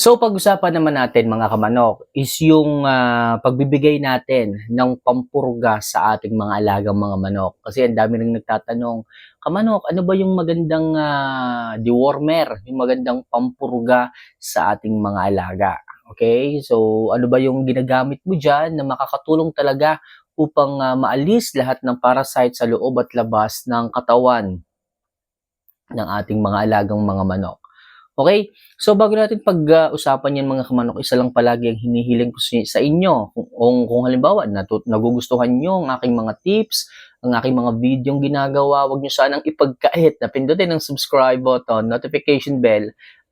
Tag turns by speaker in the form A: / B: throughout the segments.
A: So pag-usapan naman natin mga kamanok is yung ah, pagbibigay natin ng pampurga sa ating mga alagang mga manok. Kasi ang dami nang nagtatanong, kamanok, ano ba yung magandang ah, dewormer, yung magandang pampurga sa ating mga alaga? Okay? So ano ba yung ginagamit mo dyan na makakatulong talaga upang ah, maalis lahat ng parasite sa loob at labas ng katawan ng ating mga alagang mga manok? Okay? So bago natin pag-usapan yan mga kamanok, isa lang palagi ang hinihiling ko sa inyo. Kung, kung, halimbawa natut- nagugustuhan nyo ang aking mga tips, ang aking mga video ginagawa, huwag nyo sanang ipagkait na pindutin ang subscribe button, notification bell,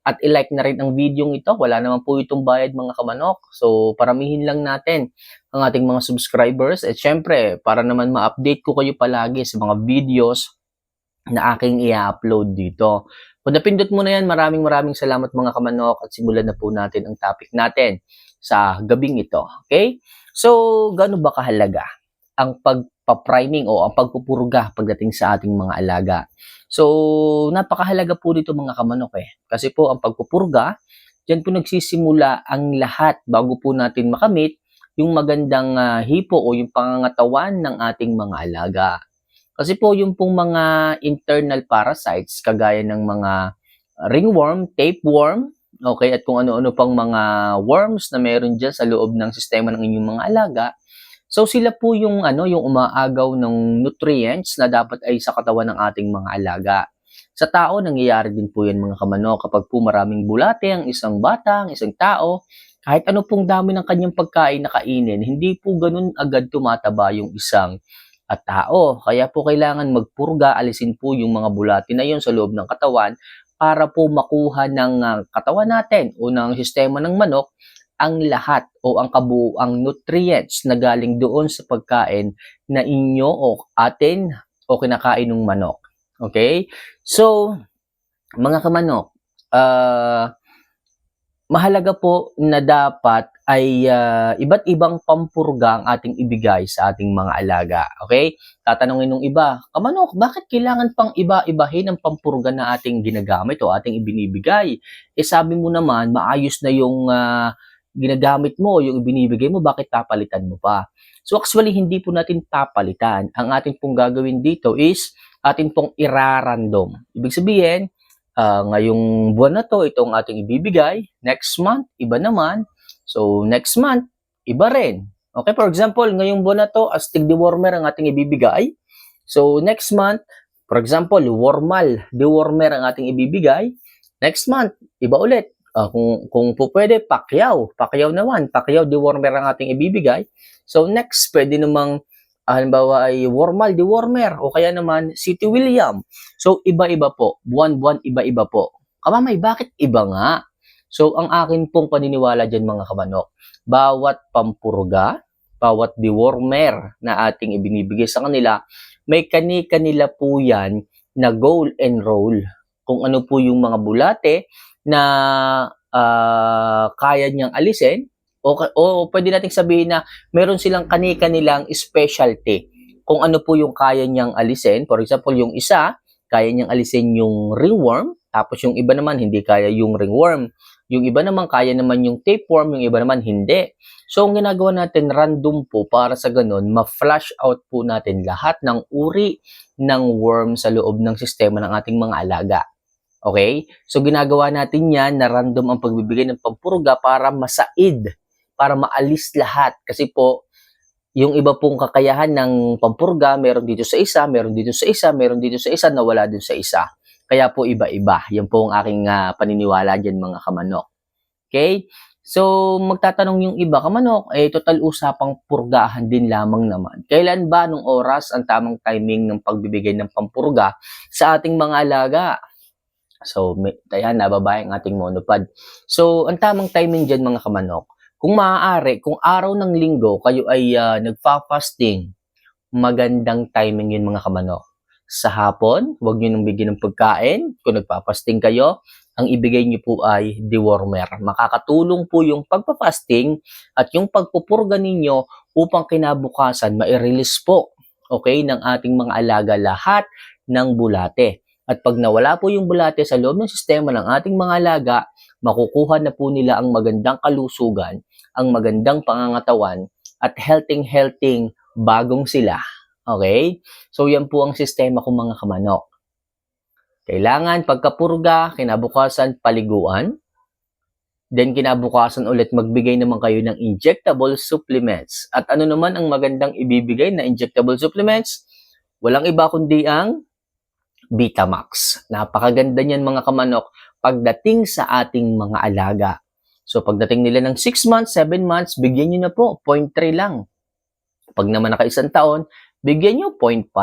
A: at ilike na rin ang video ito. Wala naman po itong bayad mga kamanok. So paramihin lang natin ang ating mga subscribers. At syempre, para naman ma-update ko kayo palagi sa mga videos na aking i-upload dito. Kung napindot mo na yan, maraming maraming salamat mga kamanok at simulan na po natin ang topic natin sa gabing ito. Okay? So, gaano ba kahalaga ang pagpa-priming o ang pagpupurga pagdating sa ating mga alaga? So, napakahalaga po dito mga kamanok eh. Kasi po ang pagpupurga, dyan po nagsisimula ang lahat bago po natin makamit yung magandang ah, hipo o yung pangangatawan ng ating mga alaga. Kasi po yung pong mga internal parasites kagaya ng mga ringworm, tapeworm, okay, at kung ano-ano pang mga worms na meron dyan sa loob ng sistema ng inyong mga alaga. So sila po yung ano yung umaagaw ng nutrients na dapat ay sa katawan ng ating mga alaga. Sa tao nangyayari din po yan mga kamano kapag po maraming bulate ang isang bata, ang isang tao, kahit ano pong dami ng kanyang pagkain na kainin, hindi po ganun agad tumataba yung isang at tao. Kaya po kailangan magpurga, alisin po yung mga bulati na yun sa loob ng katawan para po makuha ng ah, katawan natin o ng sistema ng manok ang lahat o ang kabuuang nutrients na galing doon sa pagkain na inyo o atin o kinakain ng manok. Okay? So, mga kamanok, ah mahalaga po na dapat ay ah, iba't ibang pampurga ang ating ibigay sa ating mga alaga. Okay? Tatanungin ng iba, kamanok, bakit kailangan pang iba-ibahin ang pampurga na ating ginagamit o ating ibinibigay? Eh sabi mo naman, maayos na yung ah, ginagamit mo, yung ibinibigay mo, bakit papalitan mo pa? So actually, hindi po natin papalitan. Ang ating pong gagawin dito is atin pong irarandom. Ibig sabihin, ah, ngayong buwan na to, itong ating ibibigay. Next month, iba naman. So, next month, iba rin. Okay, for example, ngayong buwan na to, astig dewormer ang ating ibibigay. So, next month, for example, wormal dewormer ang ating ibibigay. Next month, iba ulit. Ah, kung, kung po pwede, pakyaw. Pakyaw naman. Pakyaw dewormer ang ating ibibigay. So, next, pwede namang halimbawa ay wormal dewormer o kaya naman City William. So, iba-iba po. Buwan-buwan, iba-iba po. Kamamay, bakit iba nga? So, ang akin pong paniniwala dyan mga kamanok, bawat pampurga, bawat dewormer na ating ibinibigay sa kanila, may kani-kanila po yan na goal and roll. Kung ano po yung mga bulate na ah, kaya niyang alisin, o, o pwede nating sabihin na meron silang kani-kanilang specialty. Kung ano po yung kaya niyang alisin, for example, yung isa, kaya niyang alisin yung ringworm, tapos yung iba naman hindi kaya yung ringworm. Yung iba naman kaya naman yung tapeworm, yung iba naman hindi. So, ang ginagawa natin random po para sa ganun, ma-flush out po natin lahat ng uri ng worm sa loob ng sistema ng ating mga alaga. Okay? So, ginagawa natin yan na random ang pagbibigay ng pampurga para masaid, para maalis lahat. Kasi po, yung iba pong kakayahan ng pampurga, meron dito sa isa, meron dito sa isa, meron dito sa isa, nawala dun sa isa. Kaya po iba-iba. Yan po ang aking ah, paniniwala dyan mga kamanok. Okay? So, magtatanong yung iba, kamanok, eh, total usapang purgahan din lamang naman. Kailan ba nung oras ang tamang timing ng pagbibigay ng pampurga sa ating mga alaga? So, may, ayan, nababa ang ating monopod. So, ang tamang timing dyan mga kamanok, kung maaari, kung araw ng linggo kayo ay ah, nagfa-fasting, magandang timing yun mga kamanok. Sa hapon, huwag nyo nang bigyan ng pagkain. Kung nagpa-fasting kayo, ang ibigay nyo po ay dewormer. Makakatulong po yung pagpa-fasting at yung pagpupurga ninyo upang kinabukasan ma-release po okay, ng ating mga alaga lahat ng bulate. At pag nawala po yung bulate sa loob ng sistema ng ating mga alaga, makukuha na po nila ang magandang kalusugan, ang magandang pangangatawan, at healthy-healthy bagong sila. Okay? So, yan po ang sistema ko mga kamanok. Kailangan pagkapurga, kinabukasan paliguan. Then kinabukasan ulit magbigay naman kayo ng injectable supplements. At ano naman ang magandang ibibigay na injectable supplements? Walang iba kundi ang Vitamax. Napakaganda niyan mga kamanok pagdating sa ating mga alaga. So pagdating nila ng 6 months, 7 months, bigyan nyo na po 0.3 lang. Pag naman naka isang taon, bigyan nyo 0.5.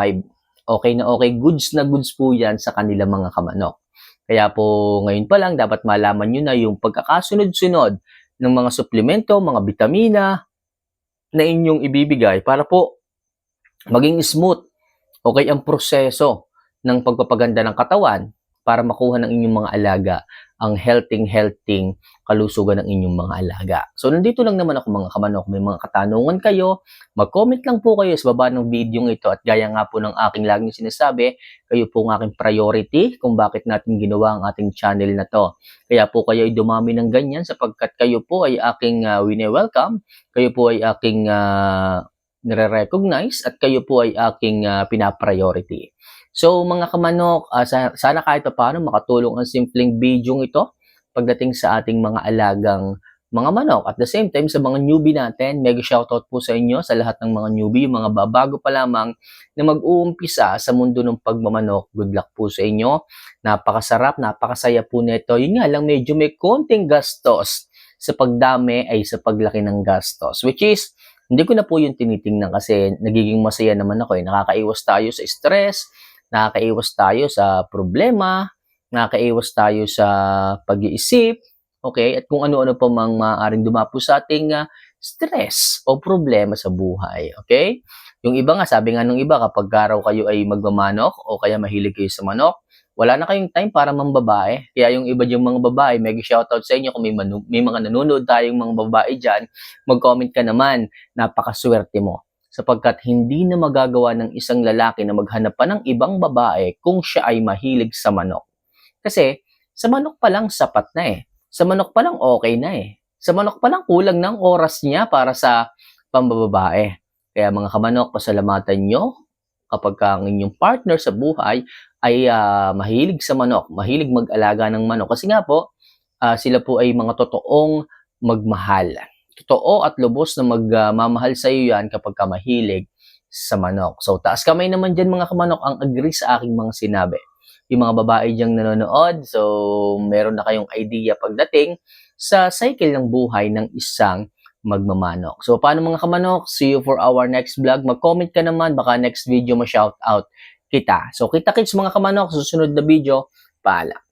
A: Okay na okay, goods na goods po yan sa kanila mga kamanok. Kaya po ngayon pa lang dapat malaman nyo na yung pagkakasunod-sunod ng mga suplemento, mga vitamina na inyong ibibigay para po maging smooth okay ang proseso ng pagpapaganda ng katawan para makuha ng inyong mga alaga ang healthy-healthy kalusugan ng inyong mga alaga. So, nandito lang naman ako mga kamanok. May mga katanungan kayo, mag-comment lang po kayo sa baba ng video ito at gaya nga po ng aking laging sinasabi, kayo po ang aking priority kung bakit natin ginawa ang ating channel na to. Kaya po kayo ay dumami ng ganyan sapagkat kayo po ay aking uh, wine-welcome, kayo po ay aking uh, nire-recognize at kayo po ay aking uh, pinapriority. So mga kamanok, uh, sana kahit pa paano makatulong ang simpleng video ito pagdating sa ating mga alagang mga manok. At the same time, sa mga newbie natin, mega shoutout po sa inyo sa lahat ng mga newbie, yung mga babago pa lamang na mag-uumpisa sa mundo ng pagmamanok. Good luck po sa inyo. Napakasarap, napakasaya po nito. Yun nga lang, medyo may konting gastos sa pagdami ay sa paglaki ng gastos. Which is, hindi ko na po yung tinitingnan kasi nagiging masaya naman ako eh. Nakakaiwas tayo sa stress, nakakaiwas tayo sa problema, nakakaiwas tayo sa pag-iisip, okay? At kung ano-ano pa mang maaaring dumapo sa ating uh, stress o problema sa buhay, okay? Yung iba nga, sabi nga nung iba, kapag araw kayo ay magmamanok o kaya mahilig kayo sa manok, wala na kayong time para mambabae. Kaya yung iba yung mga babae, mega shoutout sa inyo kung may, manu- may mga nanonood tayong mga babae dyan, mag-comment ka naman, napakaswerte mo sapagkat hindi na magagawa ng isang lalaki na maghanap pa ng ibang babae kung siya ay mahilig sa manok. Kasi sa manok pa lang sapat na eh. Sa manok pa lang okay na eh. Sa manok pa lang kulang ng oras niya para sa pambababae. Kaya mga kamanok, pasalamatan nyo kapag ang inyong partner sa buhay ay uh, mahilig sa manok, mahilig mag-alaga ng manok. Kasi nga po, uh, sila po ay mga totoong magmahal totoo at lubos na magmamahal uh, sa iyo yan kapag ka mahilig sa manok. So, taas kamay naman dyan mga kamanok ang agree sa aking mga sinabi. Yung mga babae diyang nanonood, so meron na kayong idea pagdating sa cycle ng buhay ng isang magmamanok. So, paano mga kamanok? See you for our next vlog. Mag-comment ka naman, baka next video ma-shout out kita. So, kita kits mga kamanok, susunod na video. Paalam.